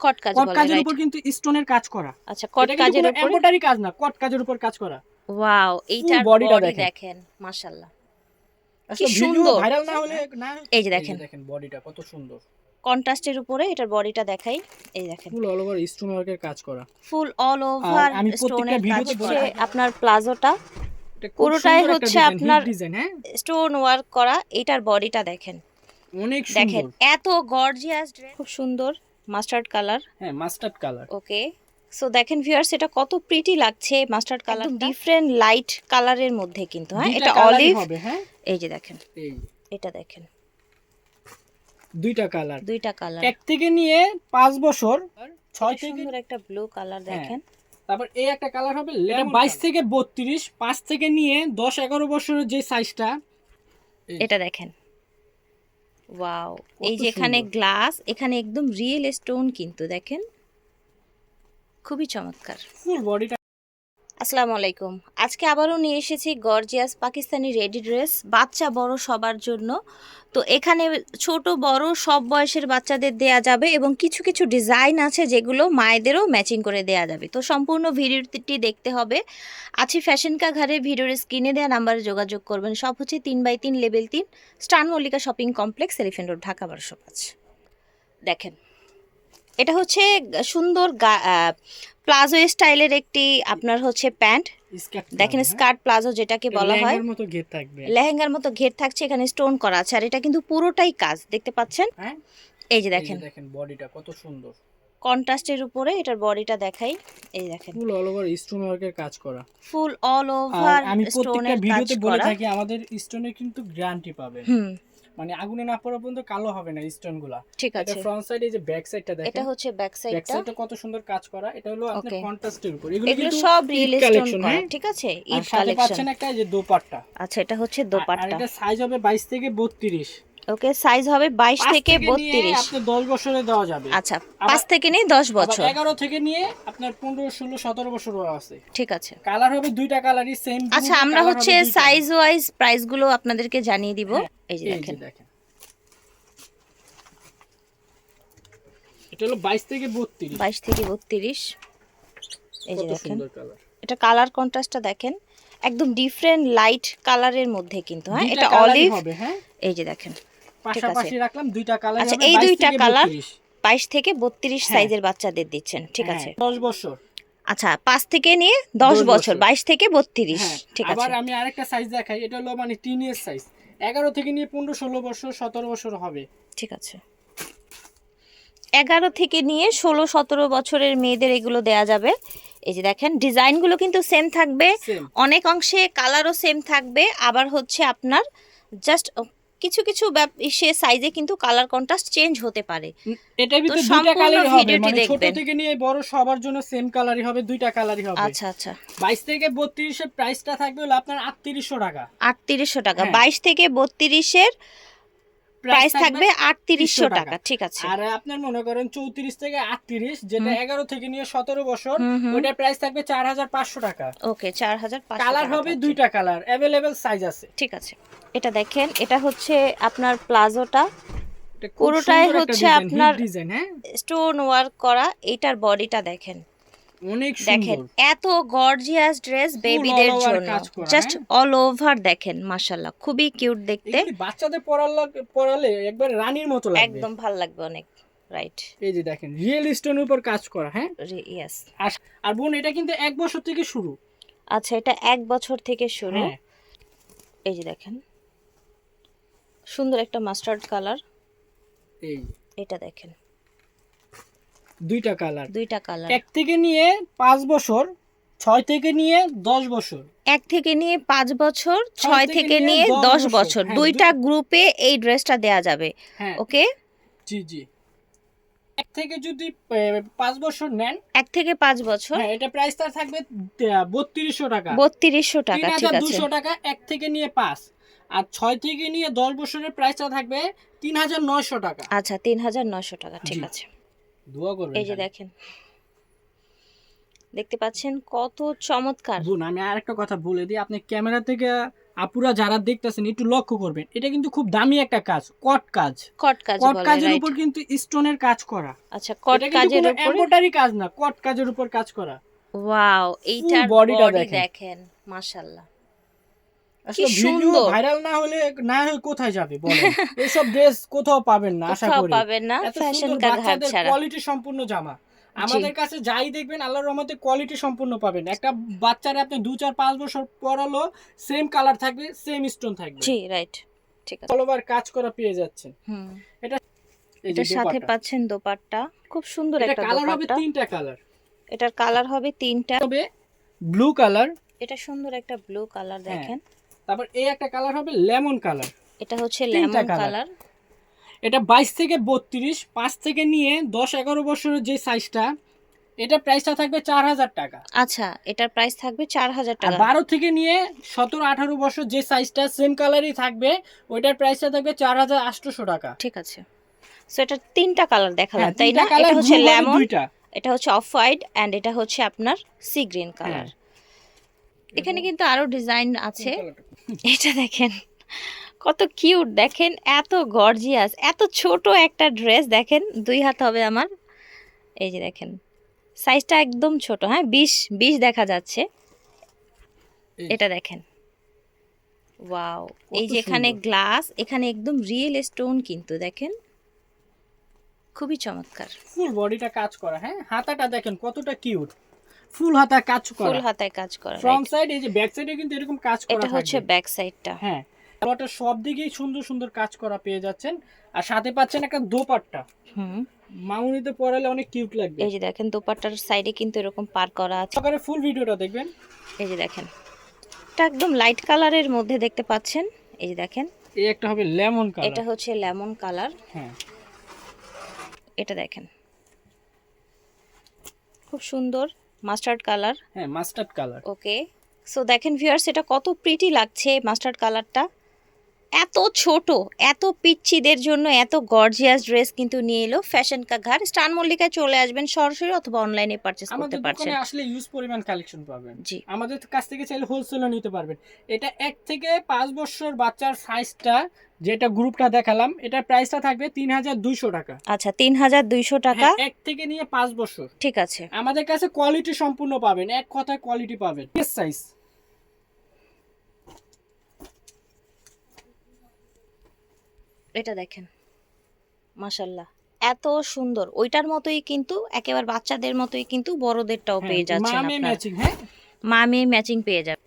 কট কাজ কট কাজের উপর কিন্তু স্টোনের কাজ করা। আচ্ছা কট কাজের উপর? এমব্রয়ডারি কাজ না কট কাজের উপর কাজ করা। ওয়াও বডি দেখেন। মাশাআল্লাহ। আসলে ভিডিও সুন্দর। ভাইরাল না হলে না এই যে দেখেন। দেখেন বডিটা কত সুন্দর। কন্ট্রাস্টের উপরে এটার বডিটা দেখাই। এই দেখেন। ফুল অল ওভার স্টোন ওয়ার্কের কাজ করা। ফুল অল ওভার স্টোনের কাজ হচ্ছে আপনার প্লাজোটা পুরোটাই হচ্ছে আপনার- হ্যাঁ? স্টোন ওয়ার্ক করা এটার বডিটা দেখেন। অনেক দেখেন এত গর্জিয়াস খুব সুন্দর। Mustard colour. হ্যাঁ মাস্টার্ড কালার। ওকে। সো দেখেন ভিউয়ার্স এটা কত প্রিটি লাগছে মাস্টার্ড কালার ডিফারেন্ট লাইট কালারের মধ্যে কিন্তু হ্যাঁ? এটা অলিভ হবে হ্যাঁ? এই যে দেখেন। এই এটা দেখেন। দুইটা কালার দুইটা কালার এক থেকে নিয়ে পাঁচ বছর ছয় থেকে একটা ব্লু কালার হ্যাঁ। দেখেন। তারপর এই একটা কালার হবে বাইশ থেকে বত্রিশ পাঁচ থেকে নিয়ে দশ এগারো বছরের যে সাইজটা এটা দেখেন। ওয়াও এই যে এখানে গ্লাস এখানে একদম রিয়েল স্টোন কিন্তু দেখেন। খুবই চমৎকার। ফুল বডিটা আসসালামু আলাইকুম। আজকে আবারও নিয়ে এসেছি গর্জিয়াস পাকিস্তানি রেডি ড্রেস, বাচ্চা বড় সবার জন্য। তো এখানে ছোট, বড়, সব বয়সের বাচ্চাদের দেয়া যাবে এবং কিছু কিছু ডিজাইন আছে যেগুলো মায়েদেরও ম্যাচিং করে দেয়া যাবে। তো সম্পূর্ণ ভিডিওটি দেখতে হবে। আছি ফ্যাশন কা ঘরে, ভিডিওর স্ক্রিনে দেওয়া নাম্বারে যোগাযোগ করবেন। সব হচ্ছে তিন বাই তিন লেভেল তিন, স্টান Mallika shopping complex, elephant road, Dhaka বারোশো পাঁচ। দেখেন, এটা হচ্ছে সুন্দর প্লাজো স্টাইলের একটি আপনার হচ্ছে প্যান্ট। দেখেন স্কার্ট প্লাজো যেটাকে বলা হয়। লেহেঙ্গার মতো ঘের থাকছে এখানে স্টোন করা আছে। আর এটা কিন্তু পুরোটাই কাজ দেখতে পাচ্ছেন? হ্যাঁ? এই যে দেখেন। দেখেন বডিটা কত সুন্দর। কন্ট্রাস্টের উপরে এটার বডিটা দেখাই। এই দেখেন। ফুল অল ওভার স্টোন ওয়ার্কের কাজ করা। ফুল অল ওভার আমি প্রত্যেকটা ভিডিওতে বলে থাকি আমাদের স্টোনের কিন্তু গ্যারান্টি পাবেন। হুম। মানে আগুনে না পড়া পর্যন্ত কালো হবে না স্টোনগুলা। ঠিক এটা আছে। ফ্রন্ট সাইডে যে ব্যাক সাইডটা দেখেন। এটা হচ্ছে ব্যাক ব্যাক সাইডটা সাইডটা কত সুন্দর কাজ করা। এটা হলো আপনার. কন্ট্রাস্টের উপর। এগুলো কিন্তু সব রিয়েল স্টোন হ্যাঁ? ঠিক আছে? ঈদ সাথে কালেকশন পাচ্ছেন একটা যে দোপাট্টা। আচ্ছা এটা হচ্ছে দোপাট্টা আর এটা সাইজ হবে 22 থেকে 32 ওকে সাইজ হবে বাইশ পাঁচ থেকে নিয়ে বত্রিশ। আপনি 10 বছরে দেওয়া যাবে। আচ্ছা পাঁচ থেকে নিয়ে দশ বছর। 11 থেকে নিয়ে আপনার 15 16 17 বছর আছে। ঠিক আছে। কালার হবে দুইটা কালারই সেম আচ্ছা আমরা হচ্ছে সাইজ ওয়াইজ প্রাইসগুলো আপনাদেরকে জানিয়ে দিব। হ্যাঁ, এই যে দেখেন। এটা হলো 22 থেকে 32 বাইশ থেকে বত্রিশ। এই যে দেখেন। কালার এটা কালার কন্ট্রাস্টটা দেখেন। একদম ডিফারেন্ট লাইট কালারের মধ্যে কিন্তু হ্যাঁ? এটা অলিভ হবে হ্যাঁ? এই যে দেখেন। পাশাপাশি রাখলাম দুইটা কালার আচ্ছা, এই দুইটা কালার 32 বাইশ থেকে বত্রিশ হ্যাঁ। সাইজের বাচ্চাদের দিচ্ছেন ঠিক হ্যাঁ, আছে। 10 বছর। আচ্ছা পাঁচ থেকে নিয়ে দশ দশ বছর। বছর। বাইশ থেকে বত্রিশ হ্যাঁ ঠিক আবার আছে আমি আরেকটা সাইজ দেখাই এটা হলো মানে টিন এর সাইজ 11 থেকে নিয়ে 15 16 বছর 17 বছর হবে। ঠিক আছে। এগারো থেকে নিয়ে ষোলো সতেরো বছরের মেয়েদের এগুলো দেয়া যাবে। এই যে দেখেন ডিজাইনগুলো কিন্তু সেম থাকবে। অনেক অংশে কালারও সেম থাকবে। আবার হচ্ছে আপনার জাস্ট কিছু কিছু সে সাইজে কিন্তু কালার কন্ট্রাস্ট চেঞ্জ হতে পারে। এটা ভিতরে দুইটা কালারই হবে মানে ছোট থেকে নিয়ে বড় সবার জন্য সেম কালারই হবে দুইটা কালারই হবে। আচ্ছা আচ্ছা। 22 থেকে 32 এর প্রাইসটা থাকবে হলো আপনার 3800 টাকা। আটত্রিশশো টাকা। হ্যাঁ। বাইশ থেকে বত্রিশের প্রাইস থাকবে আটত্রিশশো টাকা ঠিক আছে। আর আপনার মনে করেন চৌত্রিশ থেকে আটত্রিশ যেটা এগারো থেকে নিয়ে সতেরো বছর ওইটার প্রাইস থাকবে চার হাজার পাঁচশো টাকা। ওকে চার হাজার কালার হবে আচ্ছা। দুইটা কালার অ্যাভেলেবেল সাইজ আছে। ঠিক আছে। এটা দেখেন এটা হচ্ছে আপনার প্লাজোটা। পুরোটাই হচ্ছে আপনার হ্যাঁ। স্টোন ওয়ার্ক করা এটার বডিটা দেখেন। অনেক দেখেন এত গর্জিয়াস ড্রেস বেবিদের জন্য। জাস্ট? অল ওভার দেখেন মাশাল্লাহ খুবই কিউট দেখতে। বাচ্চাদের পড়ালে একবার রানীর মতো লাগবে। একদম ভালো লাগবে অনেক রাইট এই যে দেখেন রিয়েল স্টোনের উপর কাজ করা হ্যাঁ? ইয়েস আর আর বোন এটা কিন্তু এক বছর থেকে শুরু। আচ্ছা এটা এক বছর থেকে শুরু। হ্যাঁ। এই যে দেখেন সুন্দর একটা মাস্টার্ড কালার এই এটা দেখেন। দুইটা কালার দুইটা কালার এক থেকে নিয়ে পাঁচ বছর ছয় থেকে নিয়ে দশ বছর। এক থেকে নিয়ে পাঁচ বছর ছয় থেকে নিয়ে দশ বছর। হ্যাঁ, দুইটা গ্রুপে এই ড্রেসটা দেয়া যাবে। হ্যাঁ। ওকে? জি জি। এক থেকে যদি পাঁচ বছর নেন এক থেকে পাঁচ বছর। হ্যাঁ এটা প্রাইসটা থাকবে বত্রিশশো টাকা। বত্রিশশো তিন টাকা ঠিক হাজার আছে। দুশো টাকা এক থেকে নিয়ে পাঁচ। আর ছয় থেকে নিয়ে দশ বছরের প্রাইসটা থাকবে তিন হাজার নয়শো টাকা। আচ্ছা তিন হাজার নশো টাকা ঠিক আছে। দোয়া করবেন এই যে দেখেন। দেখতে পাচ্ছেন কত চমৎকার। বোন আমি আরেকটা কথা বলে দিই আপনি ক্যামেরা থেকে আপুরা যারা দেখতেছেন একটু লক্ষ্য করবেন এটা কিন্তু খুব দামি একটা কাজ কট কাজ। কট কাজ কট কাজের উপর কিন্তু স্টোনের কাজ করা। আচ্ছা কট কাজের উপরে? এমব্রয়ডারি কাজ না কট কাজের উপর কাজ করা। ওয়াও এইটার body টা বডি দেখেন। দেখেন মাশাআল্লাহ। আসলে ভিডিও ভাইরাল না হলে না হয়ে কোথায় যাবে বলেন? এইসব ড্রেস কোথাও পাবেন না আশা করি। পাবেন না ফ্যাশন কা ঘাট ছাড়া। কোয়ালিটি সম্পূর্ণ জামা। আমাদের কাছে যাই দেখবেন আল্লাহর রহমতে কোয়ালিটি সম্পূর্ণ পাবেন। একটা বাচ্চারে আপনি দু চার পাঁচ বছর পরালো সেম কালার থাকবে সেম স্টোন থাকবে। জি রাইট ঠিক আছে। অল কাজ করা পেয়ে যাচ্ছেন। হুম। যে এটার সাথে। পাচ্ছেন দোপাট্টা। খুব সুন্দর একটা কালার হবে তিনটা কালার এটার কালার হবে তিনটা। হবে ব্লু কালার এটা সুন্দর একটা ব্লু কালার হ্যাঁ, দেখেন। তারপর এই একটা কালার হবে লেমন কালার এটা হচ্ছে লেমন কালার এটা বাইশ থেকে বত্রিশ পাঁচ থেকে নিয়ে দশ এগারো বছরের যে সাইজটা এটা প্রাইসটা থাকবে চার হাজার টাকা। আচ্ছা এটার প্রাইস থাকবে চার হাজার আর টাকা। বারো থেকে নিয়ে সতেরো আঠারো বছর যে সাইজটা সেম কালারই থাকবে ওইটার প্রাইসটা থাকবে চার হাজার আটশোশো টাকা। ঠিক আছে। সো এটা তিনটা কালার দেখালাম হ্যাঁ, তাই না? এটা হচ্ছে লেমন। এটা হচ্ছে অফ হোয়াইট এন্ড এটা হচ্ছে আপনার সি গ্রিন কালার। এখানে কিন্তু আরও ডিজাইন আছে। এটা দেখেন কত কিউট দেখেন এত গর্জিয়াস এত ছোট একটা ড্রেস দেখেন দুই হাত হবে আমার। এই যে দেখেন সাইজটা একদম ছোট হ্যাঁ? বিশ বিশ দেখা যাচ্ছে। এটা দেখেন। ওয়াও এই যে এখানে গ্লাস এখানে একদম রিয়েল স্টোন কিন্তু দেখেন। খুবই চমৎকার। ফুল বডিটা কাজ করা হ্যাঁ? হাতাটা দেখেন কতটা কিউট ফুল হাতায় কাজ করা। ফুল হাতায় কাজ করা ফ্রন্ট সাইড এই যে ব্যাক সাইডে কিন্তু এরকম কাজ করা এটা হচ্ছে। ব্যাক সাইডটা হ্যাঁ। ওটা সব দিকেই সুন্দর সুন্দর কাজ করা পেয়ে যাচ্ছেন। আর সাথে পাচ্ছেন একটা দোপাট্টা। হুম। মামুনিতে পরালে অনেক কিউট লাগবে। এই যে দেখেন দোপাট্টার সাইডে কিন্তু এরকম পার করা আছে। সকালে ফুল ভিডিওটা দেখবেন। এই যে দেখেন এটা একদম লাইট কালারের মধ্যে দেখতে পাচ্ছেন। এই যে দেখেন। এই একটা হবে লেমন কালার এটা হচ্ছে লেমন কালার হ্যাঁ। এটা দেখেন। খুব সুন্দর। Mustard colour? হ্যাঁ মাস্টার্ড কালার। ওকে সো দেখেন ভিউয়ার্স এটা কত প্রিটি লাগছে মাস্টার্ড কালারটা। এত ছোট এত পিচ্ছিদের জন্য এত গর্জিয়াস ড্রেস কিন্তু নিয়ে এলো ফ্যাশন কা ঘর স্টান মল্লিকায় চলে আসবেন সরাসরি অথবা অনলাইনে পারচেস করতে আমাদের পারছেন। দোকানে আসলে ইউজ পরিমাণ কালেকশন পাবেন। জি। আমাদের কাছ থেকে চাইলে হোলসেলও নিতে পারবেন। এটা এক থেকে পাঁচ বছর বাচ্চার সাইজটা যেটা গ্রুপটা দেখালাম এটার প্রাইসটা থাকবে তিন হাজার দুইশো টাকা। আচ্ছা তিন হাজার দুইশো টাকা। হ্যাঁ, এক থেকে নিয়ে পাঁচ বছর। ঠিক আছে। আমাদের কাছে কোয়ালিটি সম্পূর্ণ পাবেন এক কথায় কোয়ালিটি পাবেন। সাইজ এটা দেখেন। মাশাল্লাহ এত সুন্দর। ওইটার মতোই কিন্তু একেবারে বাচ্চাদের মতোই কিন্তু বড়দেরটাও পেয়ে যাচ্ছেন মামে ম্যাচিং হ্যাঁ? মা মেয়ে ম্যাচিং পেয়ে যাবে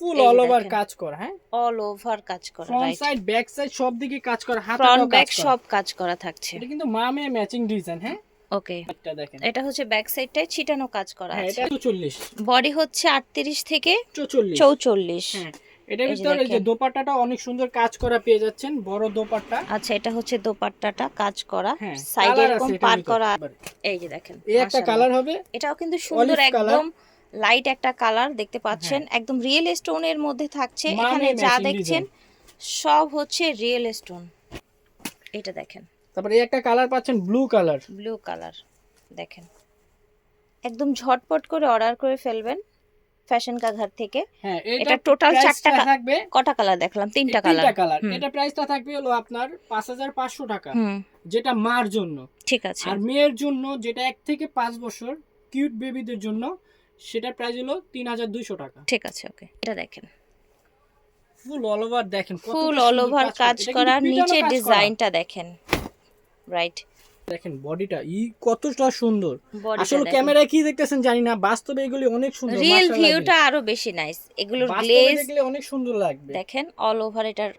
ফুল অল ওভার কাজ করা হ্যাঁ? অল ওভার কাজ করা front right side back side সব দিকে কাজ করা ফ্রন্ট কাজ ব্যাক সব কাজ করা থাকছে। এটা কিন্তু মামে ম্যাচিং ডিজাইন হ্যাঁ? ওকে। এটা দেখেন। এটা হচ্ছে ব্যাক সাইডটায় ছিটানো কাজ করা হ্যাঁ আছে। এটা চল্লিশ বডি হচ্ছে আটত্রিশ থেকে চৌচল্লিশ। চৌচল্লিশ। হ্যাঁ। এটার এই যে ভিতরে এই যে দোপাট্টাটা অনেক সুন্দর কাজ করা পেয়ে যাচ্ছেন বড় দোপাট্টা। আচ্ছা এটা হচ্ছে দোপাট্টাটা কাজ করা। হ্যাঁ সাইডে এরকম আছে পার করা এই যে দেখেন এই একটা কালার হবে এটাও কিন্তু সুন্দর একদম লাইট একটা কালার দেখতে পাচ্ছেন। একদম রিয়েল স্টোনের মধ্যে থাকছে। হ্যাঁ। এখানে যা দেখছেন সব হচ্ছে রিয়েল স্টোন এটা দেখেন। তারপরে এই একটা কালার পাচ্ছেন ব্লু কালার ব্লু কালার দেখেন। একদম ঝটপট করে অর্ডার করে ফেলবেন। ফ্যাশন কা ঘর থেকে। হ্যাঁ এটা টোটাল চারটা থাকবে কটা কালার দেখলাম? তিনটা এই তিনটা কালার কালার এটা প্রাইসটা থাকবে হলো আপনার পাঁচ হাজার পাঁচশো টাকা। যেটা মার জন্য। ঠিক আছে। আর মেয়ের জন্য যেটা এক থেকে পাঁচ বছর কিউট বেবিদের জন্য সেটার প্রাইস হলো তিন হাজার দুইশো টাকা। ঠিক আছে ওকে। এটা দেখেন। ফুল অল ওভার দেখেন ফুল অল ওভার কাজ করা। নিচে ডিজাইনটা দেখেন। রাইট দেখেন বডিটা ই কতটা সুন্দর। আসলে ক্যামেরায় কি দেখতেছেন জানি না বাস্তবে এগুলি অনেক সুন্দর রিয়েল ভিউটা আরও বেশি নাইস এগুলোর গ্লেজ দেখলে অনেক সুন্দর লাগবে। দেখেন অল ওভার এটার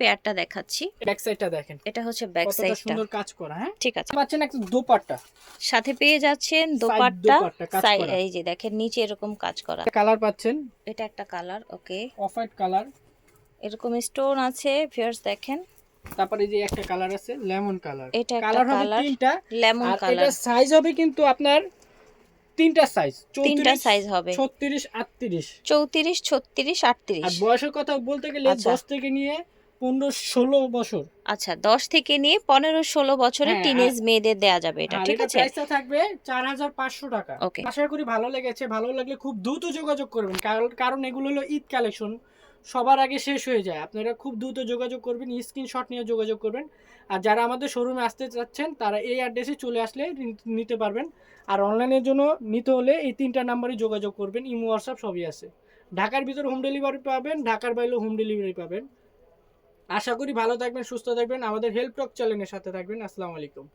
পেয়ারটা দেখাচ্ছি। ব্যাক সাইডটা দেখেন। এটা হচ্ছে ব্যাক সাইডটা সুন্দর কাজ করা হ্যাঁ? ঠিক আছে। পাচ্ছেন একটা দোপাট্টা। সাথে পেয়ে যাচ্ছেন দোপাট্টা সাই- এই যে দেখেন নিচে এরকম কাজ করা। কালার পাচ্ছেন? এটা একটা colour okay off white colour এরকম স্টোন আছে ভিউয়ার্স দেখেন। তারপরে যে একটা কালার আছে লেমন কালার এটা কালার হবে তিনটা। লেমন কালার এটা সাইজ হবে কিন্তু আপনার তিনটা সাইজ তিনটা সাইজ হবে। 36 38 চৌত্রিশ ছত্রিশ আর বয়সের কথা বলতে গেলে আচ্ছা। 10 থেকে নিয়ে 15 16 বছর। আচ্ছা দশ থেকে নিয়ে পনেরো ষোলো বছরের হ্যাঁ, টিনেজ মেয়েদের দেয়া যাবে এটা ঠিক আছে? প্রাইসটা থাকবে 4500 টাকা। Okay. আশা করি ভালো লেগেছে। ভালো লাগলে খুব দ্রুত যোগাযোগ করবেন। কারণ কারণ এগুলো হলো ঈদ কালেকশন সবার আগে শেষ হয়ে যায়। আপনারা খুব দ্রুত যোগাযোগ করবেন স্ক্রিনশট নিয়ে যোগাযোগ করবেন। আর যারা আমাদের শোরুমে আসতে চাচ্ছেন, তারা এই অ্যাড্রেসে চলে আসলে নিতে পারবেন। আর অনলাইনের জন্য নিতে হলে এই তিনটা নাম্বারে যোগাযোগ করবেন। ইমো হোয়াটসঅ্যাপ সবই আছে। ঢাকার ভিতর হোম ডেলিভারি পাবেন, ঢাকার বাইরেও হোম ডেলিভারি পাবেন। আশা করি ভালো থাকবেন, সুস্থ থাকবেন। আমাদের হেল্প টক চ্যানেলের সাথে থাকবেন। আসসালামু আলাইকুম।